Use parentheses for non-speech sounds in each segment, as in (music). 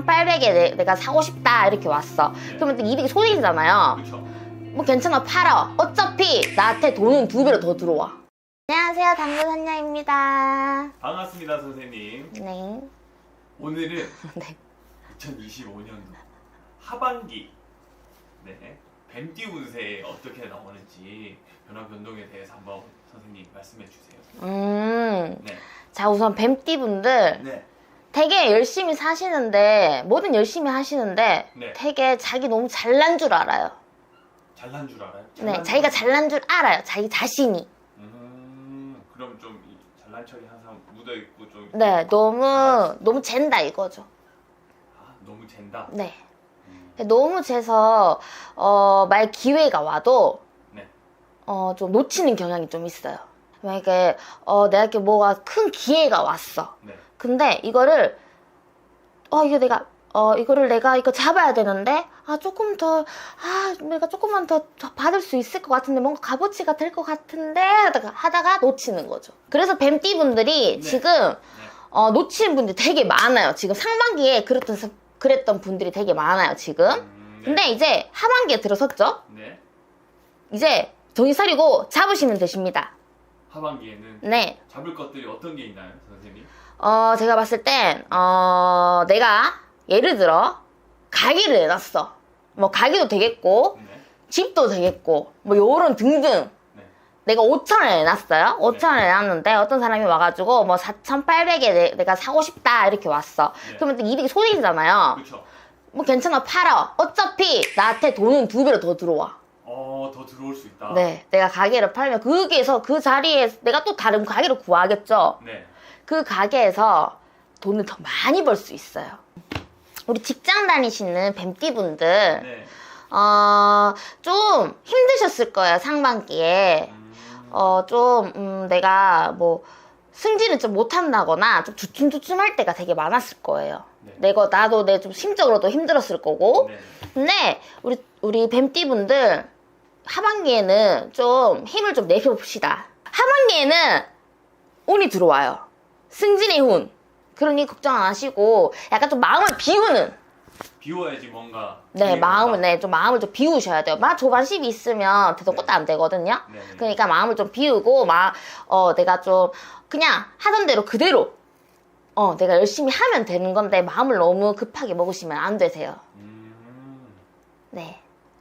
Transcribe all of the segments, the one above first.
4,800에 내, 가 사고 싶다 이렇게 왔어. 그러면 또 200이 손해잖아요. 그렇죠. 뭐 괜찮아 팔아. 어차피 나한테 돈은 두 배로 더 들어와. 안녕하세요 당근선녀입니다. 반갑습니다, 선생님. 네. 오늘은 (laughs) 네. 2025년도 하반기 네, 뱀띠 운세에 어떻게 나오는지 변화 변동에 대해서 한번 선생님 말씀해 주세요. 음. 네. 자 우선 뱀띠 분들 네. 되게 열심히 사시는데 뭐든 열심히 하시는데 네. 되게 자기 너무 잘난 줄 알아요. 잘난 줄 알아요? 네, 잘난 자기가 줄- 잘난 줄 알아요. 자기 자신이. 음, 그럼 좀이 잘난 척이 항상 묻어 있고 좀 네, 너무 너무 잰다 이거죠. 아, 너무 잰다. 네. 음, 너무 재서 어, 말 기회가 와도 네. 어, 좀 놓치는 경향이 좀 있어요. 만약에 어, 내가 이렇게 뭐가 큰 기회가 왔어. 네. 근데 이거를 어 이거 내가 어 이거를 내가 이거 잡아야 되는데 아 조금 더 아 내가 조금만 더, 더 받을 수 있을 것 같은데 뭔가 값어치가 될 것 같은데 하다가 하다가 놓치는 거죠. 그래서 뱀띠 분들이 네. 지금 네. 어 놓치는 분들이 되게 많아요. 지금 상반기에 그랬던 사- 그랬던 분들이 되게 많아요 지금. 음, 네. 근데 이제 하반기에 들어섰죠. 네. 이제 정신 차리고 잡으시면 되십니다. 하반기에는 네. 잡을 것들이 어떤 게 있나요, 선생님? 어, 제가 봤을 땐, 어, 내가 예를 들어, 가게를 내놨어. 뭐, 가게도 되겠고, 네. 집도 되겠고, 뭐, 요런 등등. 네. 내가 5천원에 내놨어요. 5천원에 내놨는데, 어떤 사람이 와가지고, 뭐, 4,800에 내, 가 사고 싶다, 이렇게 왔어. 네. 그러면 또 200이 손해잖아요. 그렇죠. 뭐, 괜찮아, 팔아. 어차피 나한테 돈은 두 배로 더 들어와. 어, 더 들어올 수 있다. 네. 내가 가게를 팔면, 거기에서 그 자리에 내가 또 다른 가게를 구하겠죠. 네. 그 가게에서 돈을 더 많이 벌 수 있어요. 우리 직장 다니시는 뱀띠분들, 네. 어, 좀 힘드셨을 거예요, 상반기에. 음, 어, 좀, 음, 내가 뭐, 승진을 좀 못한다거나, 좀 주춤주춤할 때가 되게 많았을 거예요. 네. 내가, 나도 내 좀 심적으로도 힘들었을 거고. 네. 근데, 우리, 우리 뱀띠분들, 하반기에는 좀 힘을 좀 내봅시다. 하반기에는 운이 들어와요. 승진의 운. 그러니 걱정 안 하시고, 약간 좀 마음을 비우는, 비워야지 뭔가. 네, 마음을. 네, 좀 마음을 좀 비우셔야 돼요. 막 조반십이 있으면 대도 꽃도 안 되거든요. 네. 네. 그러니까 마음을 좀 비우고, 막, 어, 내가 좀, 그냥 하던 대로 그대로, 어, 내가 열심히 하면 되는 건데, 마음을 너무 급하게 먹으시면 안 되세요. 음, 네.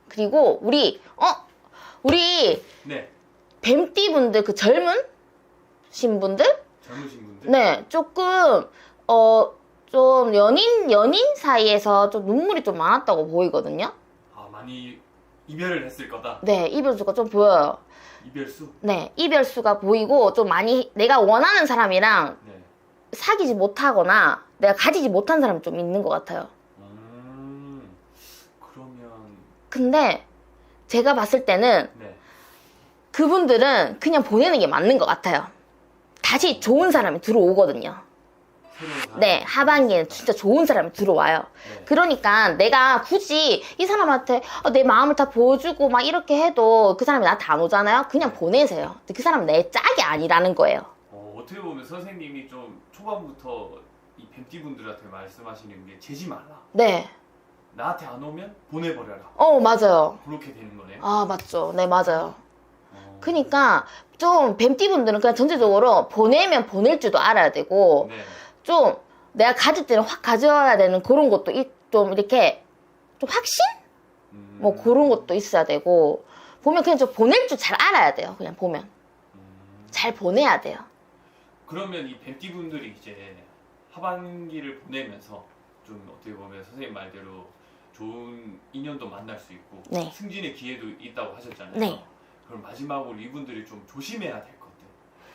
그리고, 우리, 어, 우리, 네. 뱀띠 분들, 그 젊은 신 분들? 젊으신 분들. 네, 조금, 어, 좀 연인, 연인 사이에서 좀 눈물이 좀 많았다고 보이거든요? 아, 많이 이별을 했을 거다. 네, 이별수가 좀 보여요. 이별수. 네, 이별수가 보이고, 좀 많이, 내가 원하는 사람이랑 네. 사귀지 못하거나, 내가 가지지 못한 사람이 좀 있는 것 같아요. 음, 그러면 근데, 제가 봤을 때는, 네. 그분들은 그냥 보내는 게 맞는 것 같아요. 다시 좋은 사람이 들어오거든요. 사람. 네, 하반기에는 진짜 좋은 사람이 들어와요. 네. 그러니까 내가 굳이 이 사람한테 어, 내 마음을 다 보여주고 막 이렇게 해도 그 사람이 나한테 안 오잖아요? 그냥 보내세요. 근데 그 사람은 내 짝이 아니라는 거예요. 어, 어떻게 보면 선생님이 좀 초반부터 이 뱀띠 분들한테 말씀하시는 게 재지 말라. 네. 나한테 안 오면 보내버려라. 어, 맞아요. 그렇게 되는 거네요. 아, 맞죠. 네, 맞아요. 어, 그니까 좀 뱀띠분들은 그냥 전체적으로 보내면 보낼 줄도 알아야 되고 네. 좀 내가 가질 때는 확 가져야 되는 그런 것도 이- 좀 이렇게 좀 확신? 음, 뭐 그런 것도 있어야 되고 보면 그냥 좀 보낼 줄 잘 알아야 돼요. 그냥 보면. 음, 잘 보내야 돼요. 그러면 이 뱀띠 분들이 이제 하반기를 보내면서 좀 어떻게 보면 선생님 말대로 좋은 인연도 만날 수 있고 네. 승진의 기회도 있다고 하셨잖아요. 네. 그럼 마지막으로 이분들이 좀 조심해야 될 것들.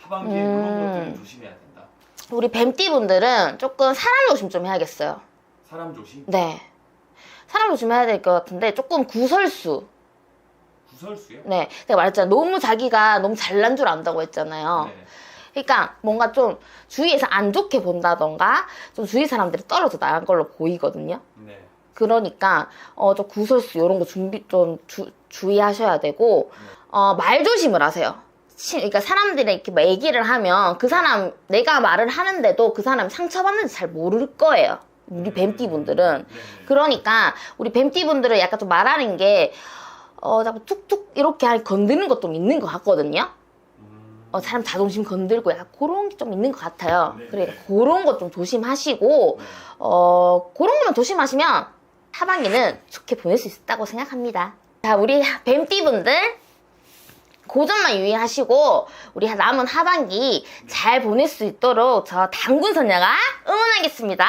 하반기에 음. 그런 것들을 조심해야 된다. 우리 뱀띠 분들은 조금 사람 조심 좀 해야겠어요. 사람 조심, 네. 사람 조심해야 될 것 같은데 조금 구설수. 구설수요. 네. 내가 말했잖아. 너무 자기가 너무 잘난 줄 안다고 했잖아요. 네. 그러니까 뭔가 좀 주위에서 안 좋게 본다던가 좀 주위 사람들이 떨어져 나간 걸로 보이거든요. 네. 그러니까 어좀 구설수 이런 거 준비 좀 주, 주의하셔야 되고 어 말 조심을 하세요. 치- 그러니까 사람들이 이렇게 막 얘기를 하면 그 사람 내가 말을 하는데도 그 사람이 상처받는지 잘 모를 거예요. 우리 뱀띠 분들은. 네네. 그러니까 우리 뱀띠 분들은 약간 좀 말하는 게 어, 자꾸 툭툭 이렇게 할- 건드는 것좀 있는 것 같거든요. 음. 어, 사람 자존심 건들고 약간 그런 게 좀 있는 것 같아요. 네. 그러니까 그런 것 좀 조심하시고 네. 어, 그런 것만 조심하시면 하반기는 좋게 보낼 수 있다고 생각합니다. 자, 우리 뱀띠분들 고점만 유의하시고 우리 남은 하반기 잘 보낼 수 있도록 저 당군 선녀가 응원하겠습니다.